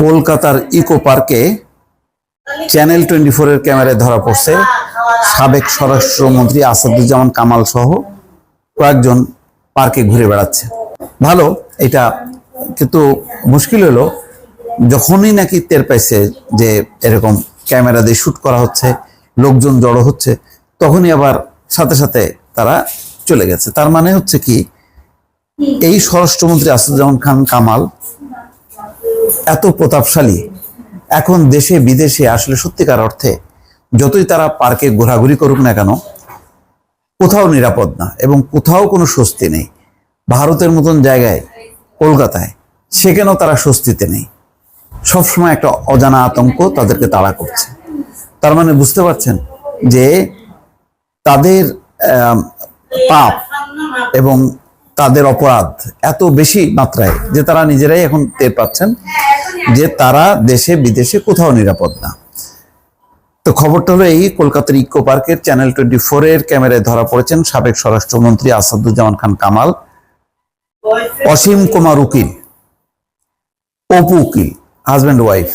কলকাতার ইকো পার্কে channel twenty ফোরের ক্যামেরায় ধরা পড়ছে সাবেক স্বরাষ্ট্রমন্ত্রী আসাদুজ্জামান কামাল সহ কয়েকজন পার্কে ঘুরে বেড়াচ্ছে। ভালো, এটা কিন্তু মুশকিল হলো, যখনই নাকি টের পাইছে যে এরকম ক্যামেরা দিয়ে শ্যুট করা হচ্ছে, লোকজন জড়ো হচ্ছে, তখনই আবার সাথে সাথে তারা চলে গেছে। তার মানে হচ্ছে কি, এই স্বরাষ্ট্রমন্ত্রী আসাদুজ্জামান খান কামাল এত প্রতাপশালী। এখন দেশে, বিদেশে আসলে সত্যিকার অর্থে যতই তারা পার্কে ঘোরাঘুরি করুক না কেন, কোথাও নিরাপদ না এবং কোথাও কোনো স্বস্তি নেই। ভারতের মতন জায়গায়, কলকাতায়, সেখানেও তারা স্বস্তিতে নেই। সবসময় একটা অজানা আতঙ্ক তাদেরকে তাড়া করছে। তার মানে বুঝতে পারছেন যে তাদের পাপ এবং তাদের অপরাধ এত বেশি মাত্রায় যে তারা নিজেরাই এখন টের পাচ্ছেন যে তারা দেশে, বিদেশে কোথাও নিরাপদ না। তো খবরটা হলো এই, কলকাতার ইকো পার্কের চ্যানেল টোয়েন্টি এর ক্যামেরায় ধরা পড়েছেন সাবেক স্বরাষ্ট্রমন্ত্রী আসাদুজ্জামান খান কামাল, অসীম কুমার উকিল, অপু উকিল, হাজব্যান্ড ওয়াইফ,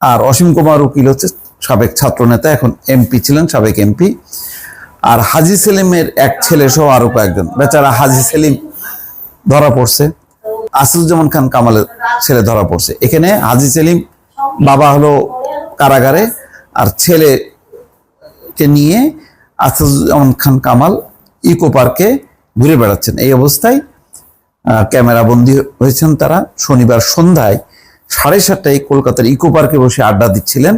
আর অসীম কুমার উকিল হচ্ছে সাবেক ছাত্রনেতা, এখন এমপি ছিলেন, সাবেক এমপি। আর হাজি সেলিমের এক ছেলে সহ আরও কয়েকজন। বেচারা হাজি সেলিম ধরা পড়ছে। আসিফুজ্জামান খান কামালের ছেলে ধরা পড়ছে। এখানে হাজি সেলিম বাবা হলো কারাগারে আর ছেলেকে নিয়ে আসিফুজ্জামান খান কামাল ইকো পার্কে ঘুরে বেড়াচ্ছেন। এই অবস্থায় ক্যামেরা বন্দি হয়েছেন তারা। শনিবার সন্ধ্যায় সাড়ে সাতটায় কলকাতার ইকো পার্কে বসে আড্ডা দিচ্ছিলেন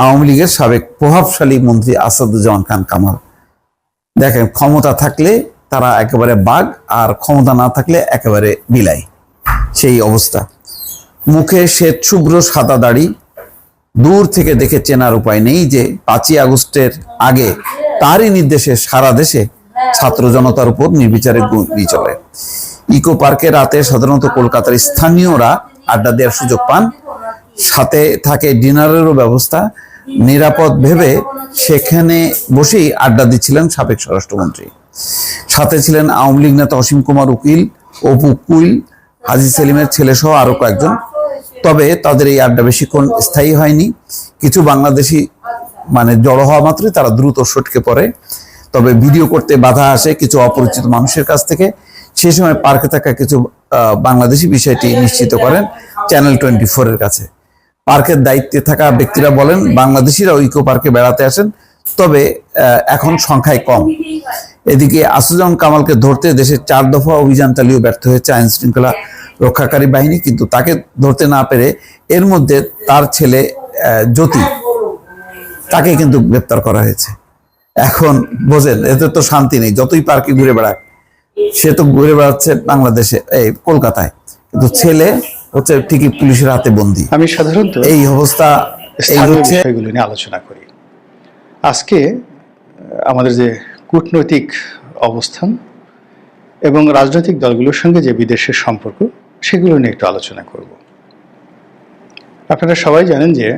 আওয়ামী লীগের সাবেক প্রভাবশালী মন্ত্রী আসাদুজ্জামান খান কামাল। দেখেন, ক্ষমতা থাকলে তারা একেবারে বাঘ, আর ক্ষমতা না থাকলে একেবারে বিলাই। সেই অবস্থা। মুখে শ্বেত শুভ্র সাদা দাড়ি, দূর থেকে দেখে চেনার উপায় নেই যে পাঁচই আগস্টের আগে তারই নির্দেশে সারা দেশে ছাত্র জনতার উপর নির্বিচারে গুলি চলে। ইকো পার্কে রাতে সাধারণত কলকাতার স্থানীয়রা আড্ডা দেওয়ার সুযোগ পান। সাথে থাকে ডিনারেরও ব্যবস্থা। নিরাপদ ভেবে সেখানে বসেই আড্ডা দিচ্ছিলেন সাবেক স্বরাষ্ট্রমন্ত্রী। সাথে ছিলেন আওয়ামী লীগ নেতা অসীম কুমার উকিল, অপু কুইল, হাজি সেলিমের ছেলে সহ আরও কয়েকজন। তবে তাদের এই আড্ডা বেশিক্ষণ স্থায়ী হয়নি। কিছু বাংলাদেশি মানে জড়ো হওয়া মাত্রই তারা দ্রুত সটকে পড়ে। তবে ভিডিও করতে বাধা আসে কিছু অপরিচিত মানুষের কাছ থেকে। সেই সময় পার্কে থাকা কিছু বাংলাদেশি বিষয়টি নিশ্চিত করেন চ্যানেল টোয়েন্টি ফোরের কাছে। পার্কের দায়িত্বে থাকা ব্যক্তিরা বলেন, বাংলাদেশিরা ইকো পার্কে বেড়াতে আসেন, তবে এখন সংখ্যায় কম। এদিকে আসুজান কামালকে ধরতে দেশের চার দফা অভিযান চালিয়েও ব্যর্থ হয়েছে আইন শৃঙ্খলা রক্ষাকারী বাহিনী, কিন্তু তাকে ধরতে না পেরে এর মধ্যে তার ছেলে জ্যোতি, তাকে কিন্তু গ্রেপ্তার করা হয়েছে। এখন বোঝেন, এতে তো শান্তি নেই, যতই পার্কে ঘুরে বেড়াক, সে তো ঘুরে বেড়াচ্ছে বাংলাদেশে, এই কলকাতায়। কিন্তু ছেলে হচ্ছে ঠিকই পুলিশের হাতে বন্দি। আমি সাধারণত এই অবস্থা এই হচ্ছে বিষয়গুলো নিয়ে আলোচনা করি। আজকে আমাদের যে কূটনৈতিক অবস্থান এবং রাজনৈতিক দলগুলোর সঙ্গে যে বিদেশের সম্পর্ক সেগুলো নিয়ে একটু আলোচনা করব। আপনারা সবাই জানেন যে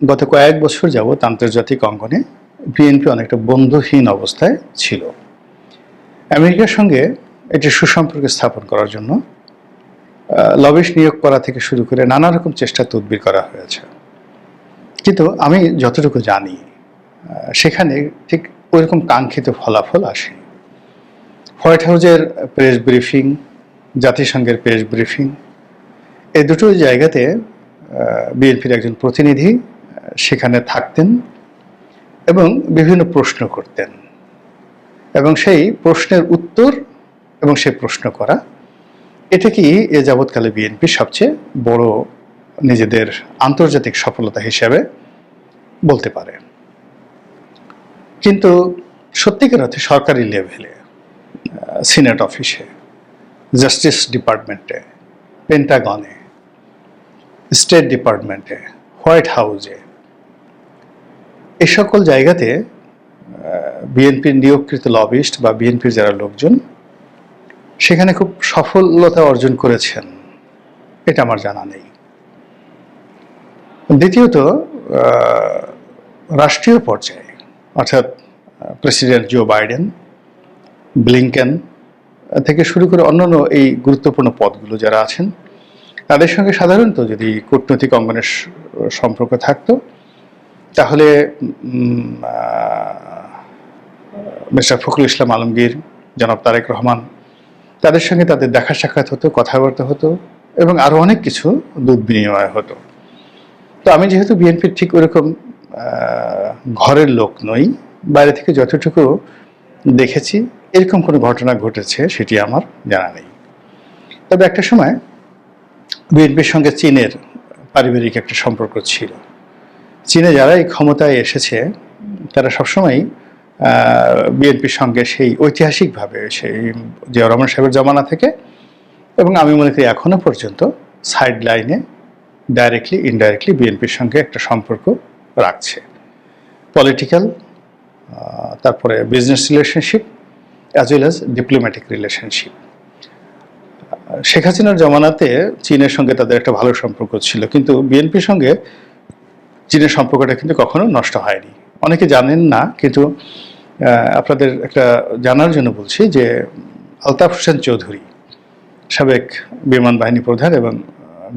গত কয়েক বছর যাবৎ আন্তর্জাতিক অঙ্গনে বিএনপি অনেকটা বন্ধুহীন অবস্থায় ছিল। আমেরিকার সঙ্গে এটি সুসম্পর্ক স্থাপন করার জন্য লবিশ নিয়োগ করা থেকে শুরু করে নানা রকম চেষ্টা তদবির করা হয়েছে। কিন্তু আমি যতটুকু জানি সেখানে ঠিক ওইরকম কাঙ্ক্ষিত ফলাফল আসে হোয়াইট হাউজের প্রেস ব্রিফিং, জাতিসংঘের প্রেস ব্রিফিং, এই দুটো জায়গাতে বিএনপির একজন প্রতিনিধি সেখানে থাকতেন এবং বিভিন্ন প্রশ্ন করতেন। এবং সেই প্রশ্নের উত্তর এবং সেই প্রশ্ন করা এটা কি এ যাবৎকালে বিএনপির সবচেয়ে বড় নিজেদের আন্তর্জাতিক সফলতা হিসেবে বলতে পারে? কিন্তু সত্যিকার অর্থে সরকারি লেভেলে সিনেট অফিসে, জাস্টিস ডিপার্টমেন্টে, পেন্টাগনে, স্টেট ডিপার্টমেন্টে, হোয়াইট হাউসে, এ সকল জায়গাতে বিএনপির নিয়োগকৃত লবিস্ট বা বিএনপির যারা লোকজন সেখানে খুব সফলতা অর্জন করেছেন। এটা আমার জানা নেই। দ্বিতীয়ত রাষ্ট্রীয় পর্যায়ে, অর্থাৎ প্রেসিডেন্ট জো বাইডেন, ব্লিংকেন, থেকে শুরু করে অন্যান্য এই গুরুত্বপূর্ণ পদগুলো যারা আছেন, তাদের সঙ্গে সাধারণত যদি কূটনৈতিক অঙ্গনের সম্পর্ক থাকতো, তাহলে মিস্টার ফখরুল ইসলাম আলমগীর, জনাব তারেক রহমান তাদের সঙ্গে তাদের দেখা সাক্ষাৎ হতো, কথাবার্তা হতো এবং আরও অনেক কিছু দুধ বিনিময় হতো। তো আমি যেহেতু বিএনপির ঠিক ওরকম ঘরের লোক নই, বাইরে থেকে যতটুকু দেখেছি, এরকম কোনো ঘটনা ঘটেছে সেটি আমার জানা নেই। তবে একটা সময় বিএনপির সঙ্গে চীনের পারিবারিক একটা সম্পর্ক ছিল। চীনে যারা এই ক্ষমতায় এসেছে, তারা সবসময় বিএনপির সঙ্গে সেই ঐতিহাসিকভাবে সেই জিয়া রহমান সাহেবের জমানা থেকে এবং আমি মনে করি এখনও পর্যন্ত সাইড লাইনে ডাইরেক্টলি ইনডাইরেক্টলি বিএনপির সঙ্গে একটা সম্পর্ক রাখছে। পলিটিক্যাল তারপরে business relationship as well as diplomatic relationship Sheikh হাসিনার জমানাতে চীনের সঙ্গে তাদের একটা ভালো সম্পর্ক ছিল, কিন্তু বিএনপির সঙ্গে চীনের সম্পর্কটা কিন্তু কখনো নষ্ট হয়নি। অনেকে জানেন না, কিন্তু আপনাদের একটা জানার জন্য বলছি যে আলতাফ হোসেন চৌধুরী, সাবেক বিমান বাহিনী প্রধান এবং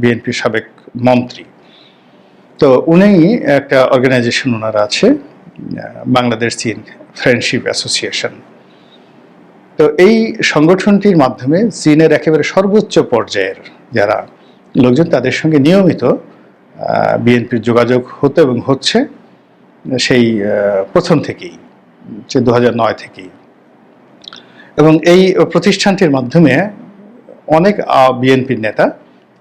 বিএনপির সাবেক মন্ত্রী। তো উনি একটা অর্গানাইজেশন ওনার আছে বাংলাদেশ চীন ফ্রেন্ডশিপ অ্যাসোসিয়েশন। তো এই সংগঠনটির মাধ্যমে চীনের একেবারে সর্বোচ্চ পর্যায়ের যারা লোকজন, তাদের সঙ্গে নিয়মিত বিএনপির যোগাযোগ হতো এবং হচ্ছে সেই প্রথম থেকেই। যে দু নয় থেকেই। এবং এই প্রতিষ্ঠানটির মাধ্যমে অনেক বিএনপির নেতা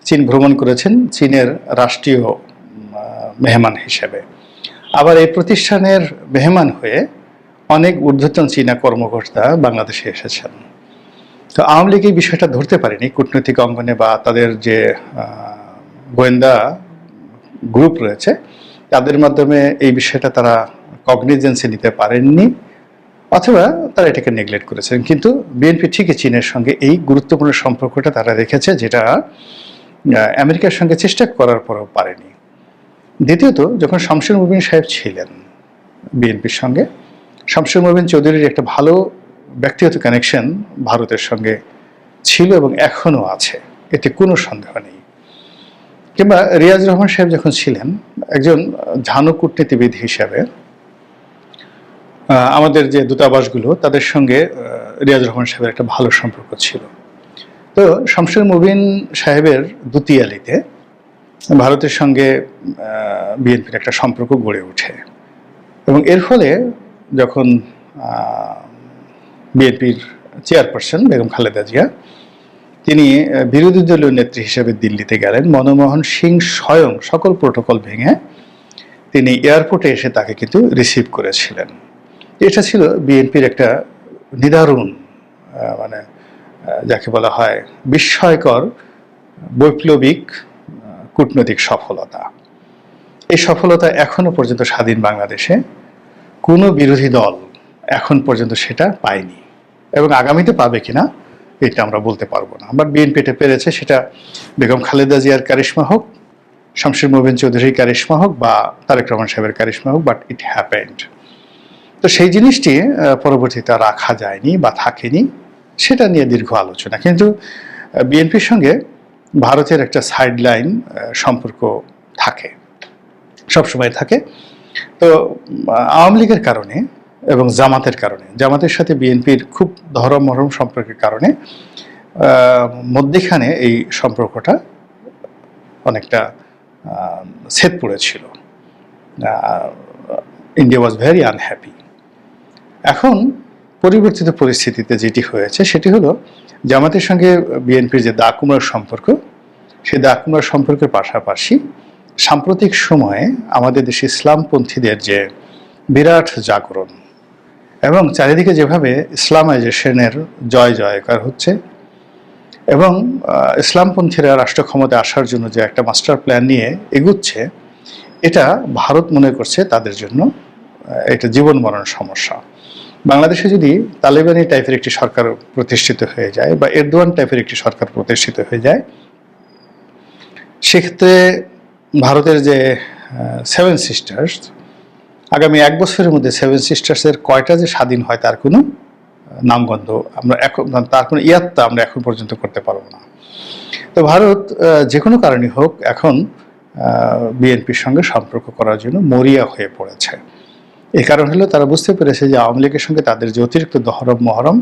চীন ভ্রমণ করেছেন চীনের রাষ্ট্রীয় মেহমান হিসেবে। আবার এই প্রতিষ্ঠানের মেহমান হয়ে অনেক ঊর্ধ্বতন চীনা কর্মকর্তা বাংলাদেশে এসেছেন। তো আওয়ামী লীগ এই বিষয়টা ধরতে পারেনি, কূটনৈতিক অঙ্গনে বা তাদের যে গোয়েন্দা গ্রুপ রয়েছে, তাদের মাধ্যমে এই বিষয়টা তারা কগনিজেন্সে নিতে পারেননি, অথবা তারা এটাকে নেগলেক্ট করেছেন। কিন্তু বিএনপি ঠিকই চীনের সঙ্গে এই গুরুত্বপূর্ণ সম্পর্কটা তারা রেখেছে, যেটা আমেরিকার সঙ্গে চেষ্টা করার পরেও পারেনি। দ্বিতীয়ত, যখন শামসুর মুবিন সাহেব ছিলেন বিএনপির সঙ্গে, শামসুর মুবিন চৌধুরীর একটা ভালো ব্যক্তিগত কানেকশন ভারতের সঙ্গে ছিল এবং এখনও আছে, এতে কোনো সন্দেহ নেই। কিংবা রিয়াজ রহমান সাহেব যখন ছিলেন, একজন ঝানু কূটনীতিবিদ হিসাবে আমাদের যে দূতাবাসগুলো, তাদের সঙ্গে রিয়াজ রহমান সাহেবের একটা ভালো সম্পর্ক ছিল। তো শামসুর মুবিন সাহেবের দুতিয়ালিতে ভারতের সঙ্গে বিএনপির একটা সম্পর্ক গড়ে ওঠে। এবং এর ফলে যখন বিএনপির চেয়ারপারসন বেগম খালেদা জিয়া, তিনি বিরোধী দলীয় নেত্রী হিসেবে দিল্লিতে গেলেন, মনমোহন সিং স্বয়ং সকল প্রোটোকল ভেঙে তিনি এয়ারপোর্টে এসে তাকে কিন্তু রিসিভ করেছিলেন। এটা ছিল বিএনপির একটা নিদারুণ মানে যাকে বলা হয় বিস্ময়কর, বৈপ্লবিক কূটনৈতিক সফলতা। এই সফলতা এখনও পর্যন্ত স্বাধীন বাংলাদেশে। কোনো বিরোধী দল এখন পর্যন্ত সেটা পায়নি। এবং আগামীতে পাবে কিনা, এটা আমরা বলতে পারব না। বাট বিএনপি এটা পেরেছে, সেটা বেগম খালেদা জিয়ার কারিশমা হোক, শামসুর মোবিন চৌধুরীর কারিশমা হোক বা তারেক রহমান সাহেবের কারিশমা হোক বাট ইট হ্যাপেন্ড তো সেই জিনিসটি পরবর্তীতে রাখা যায়নি বা থাকেনি, সেটা নিয়ে দীর্ঘ আলোচনা। কিন্তু বিএনপির সঙ্গে ভারতের একটা সাইড লাইন সম্পর্ক থাকে, সবসময় থাকে। তো আওয়ামী লীগের কারণে এবং জামাতের কারণে, জামাতের সাথে বিএনপির খুব ধরম মরম সম্পর্কের কারণে মধ্যেখানে এই সম্পর্কটা অনেকটা ছেদ পড়েছিল। ইন্ডিয়া ওয়াজ ভেরি আনহ্যাপি এখন পরিবর্তিত পরিস্থিতিতে যেটি হয়েছে, সেটি হলো জামাতের সঙ্গে বিএনপির যে দা কুমড়ার সম্পর্ক, সেই দা কুমড়ার সম্পর্কের পাশাপাশি সাম্প্রতিক সময়ে আমাদের দেশে ইসলামপন্থীদের যে বিরাট জাগরণ এবং চারিদিকে যেভাবে ইসলামাইজেশনের জয় জয়কার হচ্ছে এবং ইসলামপন্থীরা রাষ্ট্র ক্ষমতায় আসার জন্য যে একটা মাস্টার প্ল্যান নিয়ে এগুচ্ছে, এটা ভারত মনে করছে তাদের জন্য এটা জীবন মরণ সমস্যা। বাংলাদেশে যদি তালেবানি টাইপের একটি সরকার প্রতিষ্ঠিত হয়ে যায় বা এরদোয়ান টাইপের একটি সরকার প্রতিষ্ঠিত হয়ে যায়, সেক্ষেত্রে ভারতের যে সেভেন সিস্টার্স আগামী এক বছরের মধ্যে সেভেন সিস্টার্সের কয়টা যে স্বাধীন হয় তার কোনো নামগন্ধ আমরা এখন, তার কোনো ইয়াত্তা আমরা এখন পর্যন্ত করতে পারব না। তো ভারত যে কোনো কারণে হোক এখন বিএনপির সঙ্গে সম্পর্ক করার জন্য মরিয়া হয়ে পড়েছে। এই কারণ হলো তারা বুঝতে পেরেছে যে আওয়ামী লীগের সঙ্গে তাদের যে অতিরিক্ত দহরম মহরম,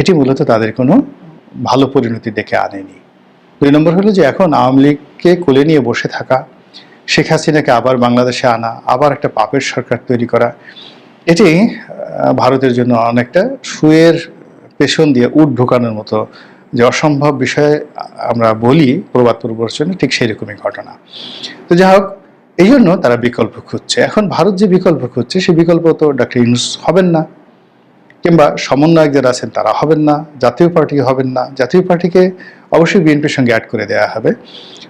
এটি মূলত তাদের কোনো ভালো পরিণতি দেখে আনেনি। দুই নম্বর হলো যে এখন আওয়ামী লীগকে কোলে নিয়ে বসে থাকা, শেখ হাসিনাকে আবার বাংলাদেশে আনা, আবার একটা পাপের সরকার তৈরি করা, এটি ভারতের জন্য অনেকটা সুয়ের পেছন দিয়ে উট ঢোকানোর মতো যে অসম্ভব বিষয়ে আমরা বলি, প্রবাদ পূর্বচনে ঠিক সেই রকমই ঘটনা। তো যাই হোক এই জন্য তারা বিকল্প খুঁজছে। এখন ভারত যে বিকল্প খুঁজছে, সেই বিকল্প তো ডক্টর ইউনুস হবেন না, কিংবা সমন্বয়ক যারা আছেন তারা হবেন না, জাতীয় পার্টি হবেন না। জাতীয় পার্টিকে অবশ্যই বিএনপির সঙ্গে অ্যাড করে দেওয়া হবে।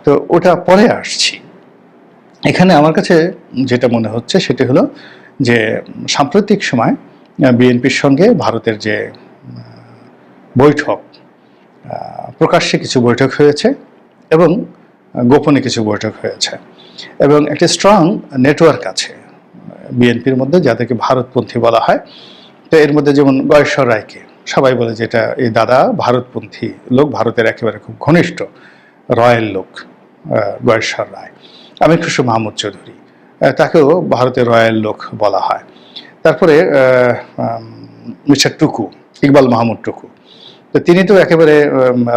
তো ওটা পরে আসছি। এখানে আমার কাছে যেটা মনে হচ্ছে সেটা হলো যে, সাম্প্রতিক সময় বিএনপির সঙ্গে ভারতের যে বৈঠক প্রকাশ্যে কিছু বৈঠক হয়েছে এবং গোপনে কিছু বৈঠক হয়েছে। এবং একটি স্ট্রং নেটওয়ার্ক আছে বিএনপির মধ্যে যাদেরকে ভারতপন্থী বলা হয়। তো এর মধ্যে যেমন গয়েশ্বর রায়কে, সবাই বলে যে এটা এই দাদা ভারতপন্থী লোক, ভারতের একেবারে খুব ঘনিষ্ঠ রয়্যাল লোক গয়েশ্বর রায়। আমি খুশু মাহমুদ চৌধুরী তাকেও ভারতের রয়্যাল লোক বলা হয়। তারপরে মিস্টার টুকু, ইকবাল মাহমুদ টুকু তো তিনি তো একেবারে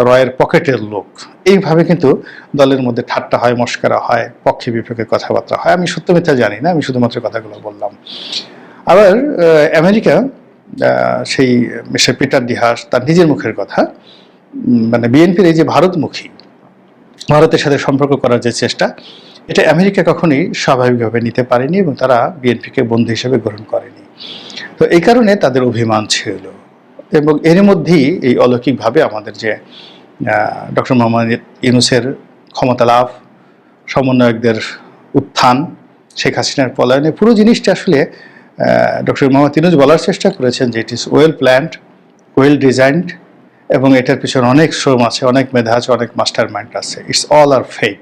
রয়ের পকেটের লোক। এইভাবে কিন্তু দলের মধ্যে ঠাট্টা হয়, মস্করা হয়, পক্ষে বিপক্ষে কথাবার্তা হয়। আমি সত্য মিথ্যা জানি না, আমি শুধুমাত্র কথাগুলো বললাম। আবার আমেরিকা সেই মিস্টার পিটার ডিহাস তার নিজের মুখের কথা মানে বিএনপির এই যে ভারতমুখী, ভারতের সাথে সম্পর্ক করার যে চেষ্টা, এটা আমেরিকা কখনোই স্বাভাবিকভাবে নিতে পারেনি এবং তারা বিএনপিকে বন্ধু হিসেবে গ্রহণ করেনি। তো এই কারণে তাদের অভিমান ছিল। এবং এর মধ্যেই এই অলৌকিকভাবে আমাদের যে ডক্টর মোহাম্মদ ইউনুসের ক্ষমতা লাভ, সমন্বয়কদের উত্থান, শেখ হাসিনার পলায়নে পুরো জিনিসটা আসলে ডক্টর মোহাম্মদ ইউনুস বলার চেষ্টা করেছেন যে it is well planned well designed এবং এটার পিছনে অনেক শ্রম আছে, অনেক মেধা আছে, অনেক মাস্টার মাইন্ড আছে। ইটস অল আর ফেক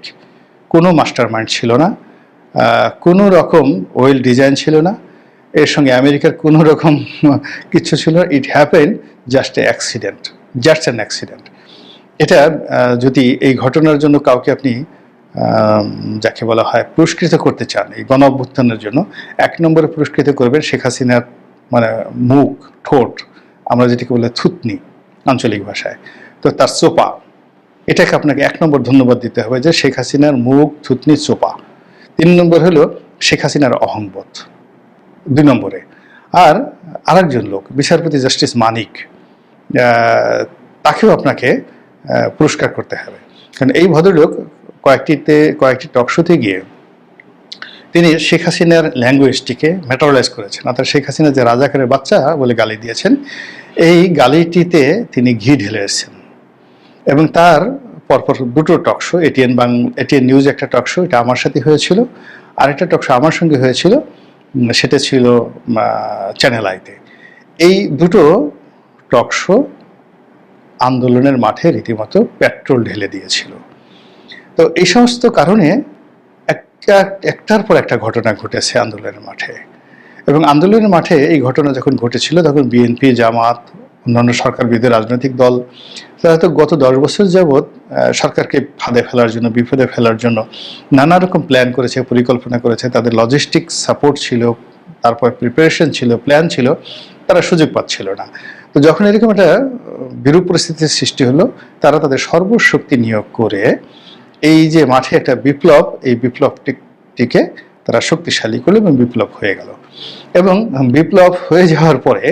কোনো মাস্টার মাইন্ড ছিল না। কোনো রকম ওয়েল ডিজাইন ছিল না। এর সঙ্গে আমেরিকার কোনো রকম কিছু ছিল it happen just a accident just an accident এটা যদি এই ঘটনার জন্য কাউকে আপনি যাকে বলা হয় পুরস্কৃত করতে চান, এই গণ অভ্যুত্থানের জন্য, এক নম্বরে পুরস্কৃত করবেন শেখ হাসিনার মানে মুখ, ঠোঁট, আমরা যেটাকে বলে থুতনি আঞ্চলিক ভাষায়। তো তার চোপা এটাকে আপনাকে এক নম্বর ধন্যবাদ দিতে হবে যে শেখ হাসিনার মুখ, থুতনি চোপা তিন নম্বর হলো শেখ হাসিনার অহংবোধ। দুই নম্বরে। আর আরেকজন লোক, বিচারপতি জাস্টিস মানিক তাকেও আপনাকে পুরস্কার করতে হবে। কারণ এই ভদ্রলোক কয়েকটিতে, কয়েকটি টকশোতে গিয়ে তিনি শেখ হাসিনার ল্যাঙ্গুয়েজটিকে মেটারালাইজ করেছেন। অর্থাৎ শেখ হাসিনা যে রাজাকারের বাচ্চা বলে গালি দিয়েছেন, এই গালিটিতে তিনি ঘি ঢেলে এসেছেন। এবং তার পরপর দুটো টকশো এটিএন বাং এটিএন নিউজ একটা টকশো এটা আমার সাথে হয়েছিল। আরেকটা টকশো আমার সঙ্গে হয়েছিল। সেটা ছিল চ্যানেল আইতে এই দুটো টক শো আন্দোলনের মাঠে রীতিমতো পেট্রোল ঢেলে দিয়েছিল। তো এই সমস্ত কারণে একটা, একটার পর একটা ঘটনা ঘটেছে আন্দোলনের মাঠে। এবং আন্দোলনের মাঠে এই ঘটনা যখন ঘটেছিল, তখন বিএনপি জামাত, অন্যান্য সরকার বিরোধী রাজনৈতিক দল তারা তো গত দশ বছর যাবৎ সরকারকে ফাঁদে ফেলার জন্য, বিপদে ফেলার জন্য নানা রকম প্ল্যান করেছে, পরিকল্পনা করেছে। তাদের লজিস্টিক সাপোর্ট ছিল, তারপর প্রিপারেশন ছিল প্ল্যান ছিল, তারা সুযোগ পাচ্ছিল না। তো যখন এরকম একটা বিরূপ পরিস্থিতির সৃষ্টি হলো, তারা তাদের সর্বশক্তি নিয়োগ করে এই যে মাঠে একটা বিপ্লব, এই বিপ্লবটিকে তারা শক্তিশালী করল এবং বিপ্লব হয়ে গেল। এবং বিপ্লব হয়ে যাওয়ার পরে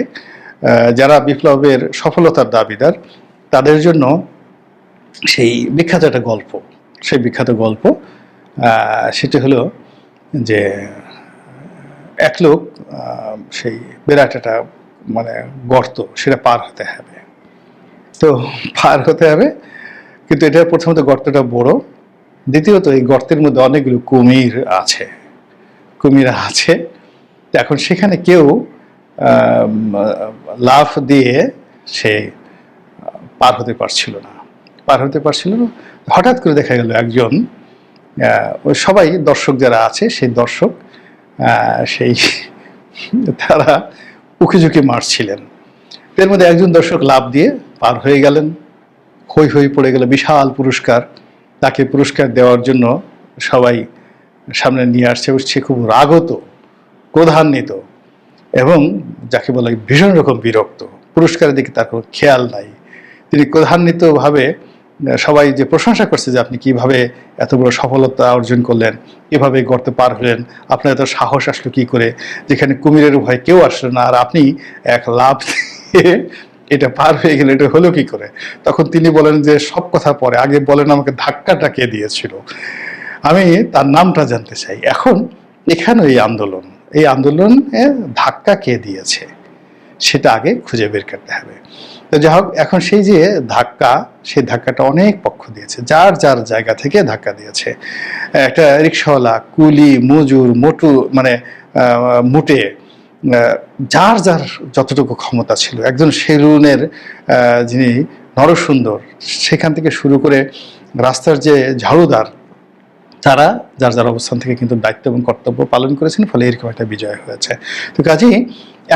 যারা বিপ্লবের সফলতার দাবিদার তাদের জন্য সেই বিখ্যাত একটা গল্প, সেই বিখ্যাত গল্প সেটি হলো যে এক লোক সেই বিরাট একটা মানে গর্ত সেটা পার হতে হবে। তো পার হতে হবে, কিন্তু এটা প্রথমত গর্তটা বড়। দ্বিতীয়ত এই গর্তের মধ্যে অনেকগুলো কুমির আছে কুমির আছে। এখন সেখানে কেউ লাফ দিয়ে সে পার হতে পারছিল না। পার হতে পারছিল না। হঠাৎ করে দেখা গেল একজন ওই সবাই দর্শক যারা আছে, সেই দর্শক সেই তারা উকি ঝুঁকি মারছিলেন। এর মধ্যে একজন দর্শক লাভ দিয়ে পার হয়ে গেলেন। হই হই পড়ে গেল বিশাল পুরস্কার। তাকে পুরস্কার দেওয়ার জন্য সবাই সামনে নিয়ে আসছে। সে খুব রাগত, ক্রোধান্বিত এবং যাকে বলা ভীষণ রকম বিরক্ত। পুরস্কারের দিকে তার কোনো খেয়াল নাই। তিনি ক্রোধান্বিতভাবে সবাই যে প্রশংসা করছে যে আপনি কীভাবে এত বড় সফলতা অর্জন করলেন কীভাবে গর্তে পার হলেন, আপনার এত সাহস আসলো কি করে, যেখানে কুমিরের ভয় কেউ আসলো না, আর আপনি এক লাভ এটা পার হয়ে গেলে এটা হলো কি করে? তখন তিনি বলেন যে, সব কথা পরে, আগে বলেন আমাকে ধাক্কাটা কে দিয়েছিল। আমি তার নামটা জানতে চাই। এখন এখানে এই আন্দোলন, এই আন্দোলনে ধাক্কা কে দিয়েছে? সেটা আগে খুঁজে বের করতে হবে। তো যাই হোক, এখন সেই যে ধাক্কা, সেই ধাক্কাটা অনেক পক্ষ দিয়েছে। যার যার জায়গা থেকে ধাক্কা দিয়েছে। একটা রিক্সাওয়ালা কুলি, মজুর, মোটু মানে মুটে যার যার যতটুকু ক্ষমতা ছিল। একজন সেলুনের যিনি নরসুন্দর, সেখান থেকে শুরু করে রাস্তার যে ঝাড়ুদার তারা যার যার অবস্থান থেকে কিন্তু দায়িত্ব এবং কর্তব্য পালন করেছেন, ফলে এরকম একটা বিজয় হয়েছে। তো কাজেই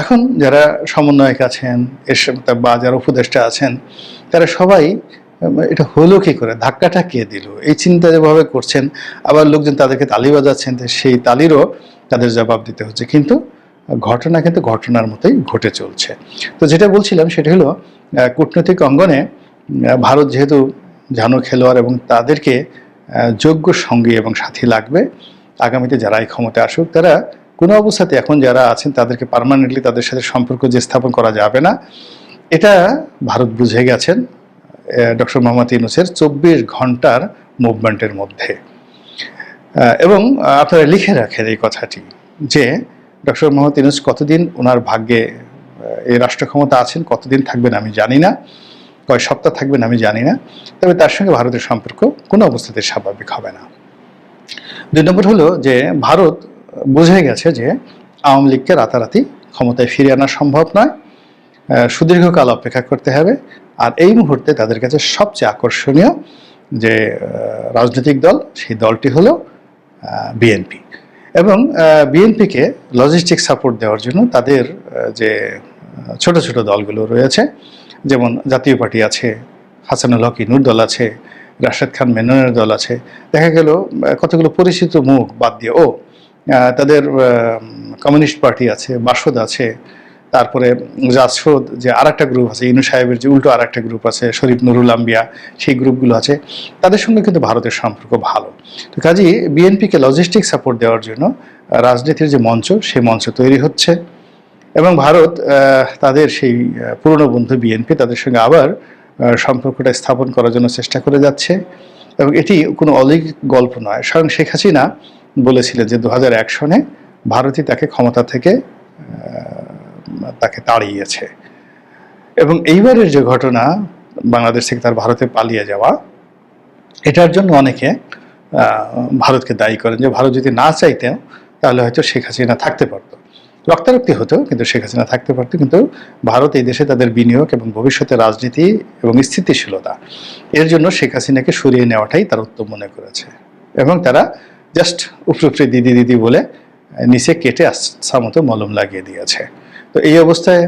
এখন যারা সমন্বয়ক আছেন এর বা যারা উপদেষ্টা আছেন, তারা সবাই এটা হলো কি করে, ধাক্কাটা কে দিল? এই চিন্তা যেভাবে করছেন, আবার লোকজন তাদেরকে তালি বাজাচ্ছেন সেই তালিরও তাদের জবাব দিতে হচ্ছে। কিন্তু ঘটনা কিন্তু ঘটনার মতোই ঘটে চলছে। তো যেটা বলছিলাম সেটা হলো কূটনৈতিক অঙ্গনে ভারত যেহেতু জানো খেলোয়াড় এবং তাদেরকে যোগ্য সঙ্গী এবং সাথী লাগবে। আগামীতে যারা এই ক্ষমতায় আসুক, তারা কোনো অবস্থাতে এখন যারা আছেন, তাদেরকে পার্মানেন্টলি তাদের সাথে সম্পর্ক যে স্থাপন করা যাবে না। এটা ভারত বুঝে গেছেন ডক্টর মোহাম্মদ ইউনুসের চব্বিশ ঘণ্টার মুভমেন্টের মধ্যে। এবং আপনারা লিখে রাখেন এই কথাটি যে, ডক্টর মোহাম্মদ ইউনুস কতদিন ওনার ভাগ্যে এই রাষ্ট্র ক্ষমতা আছেন, কতদিন থাকবেন আমি জানি না। কয় সপ্তাহ থাকবেন আমি জানি না। তবে তার সঙ্গে ভারতের সম্পর্ক কোনো অবস্থাতে স্বাভাবিক হবে না। দুই নম্বর হলো যে ভারত বুঝে গেছে যে আওয়ামী লীগকে রাতারাতি ক্ষমতায় ফিরিয়ে আনা সম্ভব নয় সুদীর্ঘকাল অপেক্ষা করতে হবে, আর এই মুহূর্তে তাদের কাছে সবচেয়ে আকর্ষণীয় যে রাজনৈতিক দল, সেই দলটি হলো বিএনপি। এবং বিএনপিকে লজিস্টিক সাপোর্ট দেওয়ার জন্য তাদের যে, ছোট ছোট দলগুলো রয়েছে, যেমন জাতীয় পার্টি আছে, হাসানুল হক ইনুর দল আছে রাশেদ খান মেননের দল আছে। দেখা গেল কতগুলো পরিচিত মুখ বাদ দিয়ে। ও তাদের কমিউনিস্ট পার্টি আছে, বাসদ আছে, তারপরে জাসদ যে আর একটা গ্রুপ আছে, ইনু সাহেবের যে উল্টো আর একটা গ্রুপ আছে, শরীফ নুরুল আম্বিয়া, সেই গ্রুপগুলো আছে। তাদের সঙ্গে কিন্তু ভারতের সম্পর্ক ভালো। তো কাজেই বিএনপিকে লজিস্টিক সাপোর্ট দেওয়ার জন্য রাজনীতির যে মঞ্চ সেই মঞ্চ তৈরি হচ্ছে। এবং ভারত তাদের সেই পুরনো বন্ধু বিএনপি, তাদের সঙ্গে আবার সম্পর্কটা স্থাপন করার জন্য চেষ্টা করে যাচ্ছে। এবং এটি কোনো অলিক গল্প নয়। স্বয়ং শেখ হাসিনা বলেছিলেন যে দু সনে ভারতই তাকে ক্ষমতা থেকে তাকে তাড়িয়েছে। এবং এইবারের যে ঘটনা, বাংলাদেশ থেকে তার ভারতে পালিয়ে যাওয়া, এটার জন্য অনেকে ভারতকে দায়ী করেন যে, ভারত যদি না চাইতেও, তাহলে হয়তো শেখ হাসিনা থাকতে পারতো। রক্তারক্তি হতো, কিন্তু শেখ হাসিনা থাকতে পারতো, কিন্তু ভারত এই দেশে তাদের বিনিয়োগ এবং ভবিষ্যতে রাজনীতি এবং স্থিতিশীলতা, এর জন্য শেখ হাসিনাকে সরিয়ে নেওয়াটাই তার উত্তম মনে করেছে। এবং তারা জাস্ট উপরে উপরে দিদি দিদি বলে নিচে কেটে আচ্ছা মতো মলম লাগিয়ে দিয়েছে। তো এই অবস্থায়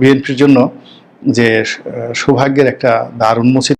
বিএনপির জন্য যে সৌভাগ্যের একটা দ্বার উন্মোচিত